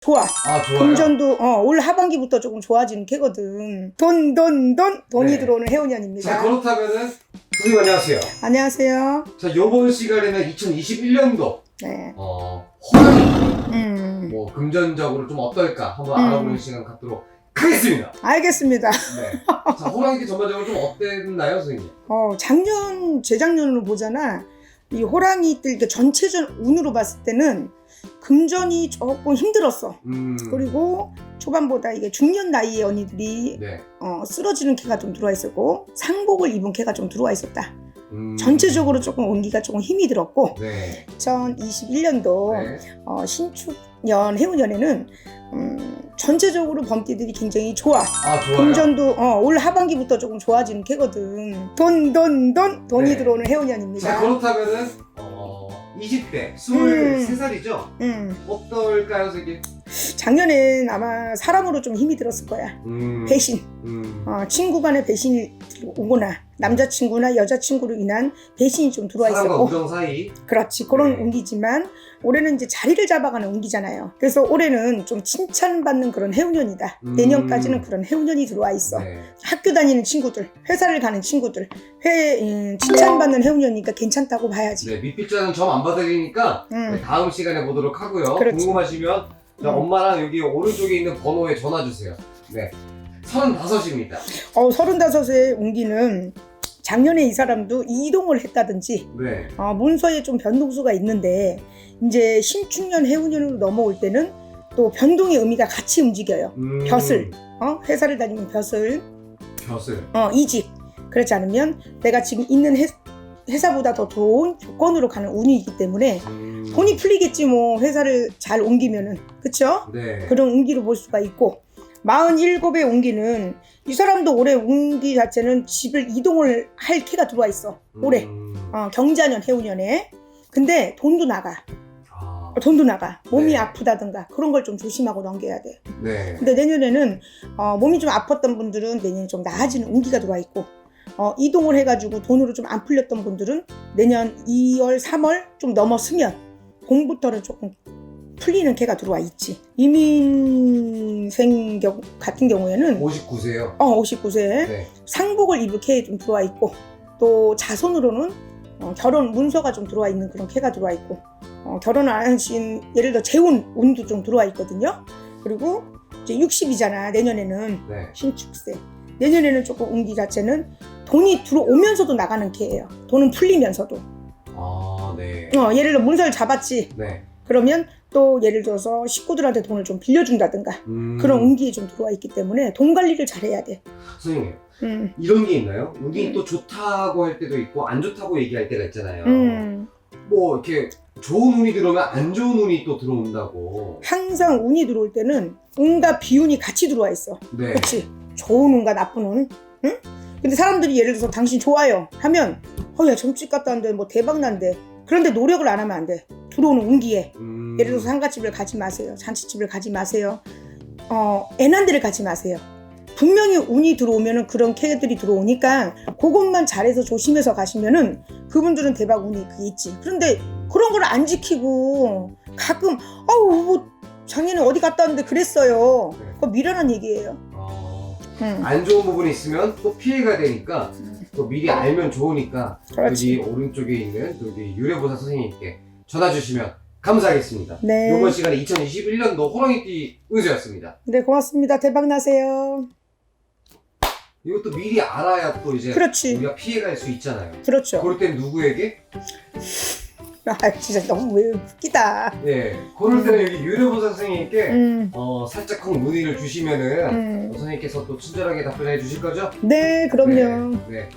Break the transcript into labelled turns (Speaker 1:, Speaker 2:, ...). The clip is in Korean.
Speaker 1: 좋아.
Speaker 2: 아 좋아요.
Speaker 1: 금전도 어, 올 하반기부터 조금 좋아지는 캐거든. 돈, 돈, 돈, 돈이
Speaker 2: 네.
Speaker 1: 들어오는
Speaker 2: 자
Speaker 1: 해운년입니다.
Speaker 2: 그렇다면은 선생님 안녕하세요.
Speaker 1: 안녕하세요.
Speaker 2: 자 이번 시간에는 2021년도
Speaker 1: 네.
Speaker 2: 어 호랑이
Speaker 1: 음,
Speaker 2: 뭐 금전적으로 좀 어떨까 한번
Speaker 1: 음.
Speaker 2: 알아보는 시간 갖도록 하겠습니다.
Speaker 1: 알겠습니다.
Speaker 2: 네. 자 호랑이들 전반적으로 좀 어땠나요, 선생님?
Speaker 1: 어, 작년, 재작년으로 보잖아. 이 호랑이 들 이렇게 전체적 운으로 봤을 때는 금전이 조금 힘들었어.
Speaker 2: 음.
Speaker 1: 그리고 초반보다 이게 중년 나이의 언니들이
Speaker 2: 네.
Speaker 1: 어, 쓰러지는 캐가 좀 들어와 있었고 상복을 입은 캐가 좀 들어와 있었다.
Speaker 2: 음.
Speaker 1: 전체적으로 조금 온기가 조금 힘이 들었고
Speaker 2: 네.
Speaker 1: 2021년도
Speaker 2: 네.
Speaker 1: 어, 신축년 해운년에는 음, 전체적으로 범띠들이 굉장히 좋아.
Speaker 2: 아 좋아요.
Speaker 1: 금전도 어, 올 하반기부터 조금 좋아지는 캐거든. 돈, 돈, 돈, 돈 이
Speaker 2: 네.
Speaker 1: 들어오는
Speaker 2: 자
Speaker 1: 해운년입니다.
Speaker 2: 그렇다면은 어 20대
Speaker 1: 음.
Speaker 2: 23살이죠?
Speaker 1: 음,
Speaker 2: 어떨까요, 선생님?
Speaker 1: 작년엔 아마 사람으로 좀 힘이 들었을 거야.
Speaker 2: 음.
Speaker 1: 배신,
Speaker 2: 음.
Speaker 1: 어, 친구 간의 배신이 오거나 남자친구나 여자친구로 인한 배신이 좀 들어와
Speaker 2: 사람과
Speaker 1: 있었고
Speaker 2: 우정 사이.
Speaker 1: 그렇지 그런
Speaker 2: 네.
Speaker 1: 운기지만 올해는 이제 자리를 잡아가는 운기잖아요. 그래서 올해는 좀 칭찬받는 그런 해운년이다.
Speaker 2: 음.
Speaker 1: 내년까지는 그런 해운년이 들어와 있어.
Speaker 2: 네.
Speaker 1: 학교 다니는 친구들, 회사를 가는 친구들, 회 음, 칭찬받는 해운년이니까 괜찮다고 봐야지.
Speaker 2: 네, 밑빗자는 점 안 받아드리니까
Speaker 1: 음.
Speaker 2: 네, 다음 시간에 보도록 하고요.
Speaker 1: 그렇지.
Speaker 2: 궁금하시면 자,
Speaker 1: 음.
Speaker 2: 엄마랑 여기 오른쪽에 있는 번호에 전화 주세요. 네. 35입니다.
Speaker 1: 어, 서른다섯의 운기는 작년에 이 사람도 이동을 했다든지
Speaker 2: 네.
Speaker 1: 어, 문서에 좀 변동수가 있는데 이제 신축년 해운년으로 넘어올 때는 또 변동의 의미가 같이 움직여요.
Speaker 2: 음,
Speaker 1: 벼슬. 어, 회사를 다니면 벼슬,
Speaker 2: 벼슬.
Speaker 1: 어, 이직. 그렇지 않으면 내가 지금 있는 회, 회사보다 더 좋은 조건으로 가는 운이기 때문에
Speaker 2: 음,
Speaker 1: 돈이 풀리겠지 뭐 회사를 잘 옮기면은 그쵸?
Speaker 2: 네.
Speaker 1: 그런 운기로 볼 수가 있고 47의 운기는 이 사람도 올해 운기 자체는 집을 이동을 할 키가 들어와 있어 올해.
Speaker 2: 음,
Speaker 1: 어, 경자년 해운년에. 근데 돈도 나가.
Speaker 2: 아,
Speaker 1: 돈도 나가. 몸이
Speaker 2: 네.
Speaker 1: 아프다든가 그런 걸 좀 조심하고 넘겨야 돼.
Speaker 2: 네.
Speaker 1: 근데 내년에는 어, 몸이 좀 아팠던 분들은 내년에 좀 나아지는 운기가 들어와 있고 어, 이동을 해가지고 돈으로 좀 안 풀렸던 분들은 내년 2월, 3월 좀 넘어서면 봄부터는 조금 풀리는 개가 들어와 있지. 이민생 경, 같은 경우에는
Speaker 2: 59세요.
Speaker 1: 어, 59세
Speaker 2: 네.
Speaker 1: 상복을 입을 캐좀 들어와 있고 또 자손으로는 어, 결혼 문서가 좀 들어와 있는 그런 캐가 들어와 있고 어, 결혼을 안 하신 예를 들어 재혼 운도 좀 들어와 있거든요. 그리고 이제 60이잖아 내년에는
Speaker 2: 네.
Speaker 1: 신축세. 내년에는 조금 운기 자체는 돈이 들어오면서도 나가는 캐예요. 돈은 풀리면서도.
Speaker 2: 아, 네.
Speaker 1: 어, 예를 들어 문서를 잡았지.
Speaker 2: 네.
Speaker 1: 그러면 또 예를 들어서 식구들한테 돈을 좀 빌려준다든가
Speaker 2: 음,
Speaker 1: 그런 운기에 좀 들어와 있기 때문에 돈 관리를 잘해야 돼.
Speaker 2: 선생님,
Speaker 1: 음.
Speaker 2: 이런 게 있나요? 운이
Speaker 1: 음.
Speaker 2: 또 좋다고 할 때도 있고 안 좋다고 얘기할 때가 있잖아요.
Speaker 1: 음.
Speaker 2: 뭐 이렇게 좋은 운이 들어오면 안 좋은 운이 또 들어온다고.
Speaker 1: 항상 운이 들어올 때는 운과 비운이 같이 들어와 있어.
Speaker 2: 네.
Speaker 1: 그렇지? 좋은 운과 나쁜 운. 응? 근데 사람들이 예를 들어서 당신 좋아요 하면 어야 점집 갔다 왔는데 뭐 대박 난대. 그런데 노력을 안 하면 안 돼. 들어오는 운기에.
Speaker 2: 음,
Speaker 1: 예를 들어서 상가집을 가지 마세요. 잔치집을 가지 마세요. 어, 애난 데를 가지 마세요. 분명히 운이 들어오면은 그런 캐들이 들어오니까 그것만 잘해서 조심해서 가시면은 그분들은 대박 운이 그 있지. 그런데 그런 걸 안 지키고 가끔 아우 뭐 작년에 어디 갔다 왔는데 그랬어요.
Speaker 2: 네.
Speaker 1: 그거 미련한 얘기예요.
Speaker 2: 어,
Speaker 1: 응.
Speaker 2: 안 좋은 부분이 있으면 또 피해가 되니까
Speaker 1: 음.
Speaker 2: 또 미리 알면 좋으니까
Speaker 1: 그렇지.
Speaker 2: 여기 오른쪽에 있는 여기 유래보사 선생님께 전화 주시면 감사하겠습니다.
Speaker 1: 네.
Speaker 2: 이번 시간에 2021년도 호랑이띠 운세였습니다.
Speaker 1: 네 고맙습니다. 대박 나세요.
Speaker 2: 이것도 미리 알아야 또 이제
Speaker 1: 그렇지.
Speaker 2: 우리가 피해갈 수 있잖아요.
Speaker 1: 그렇죠.
Speaker 2: 그럴 땐 누구에게?
Speaker 1: 아 진짜 너무 왜 웃기다.
Speaker 2: 예, 그럴 때는 여기 유래보사 선생님께
Speaker 1: 음.
Speaker 2: 어, 살짝 큰 문의를 주시면은
Speaker 1: 음.
Speaker 2: 선생님께서 또 친절하게 답변해 주실 거죠?
Speaker 1: 네, 그럼요.
Speaker 2: 네. 네.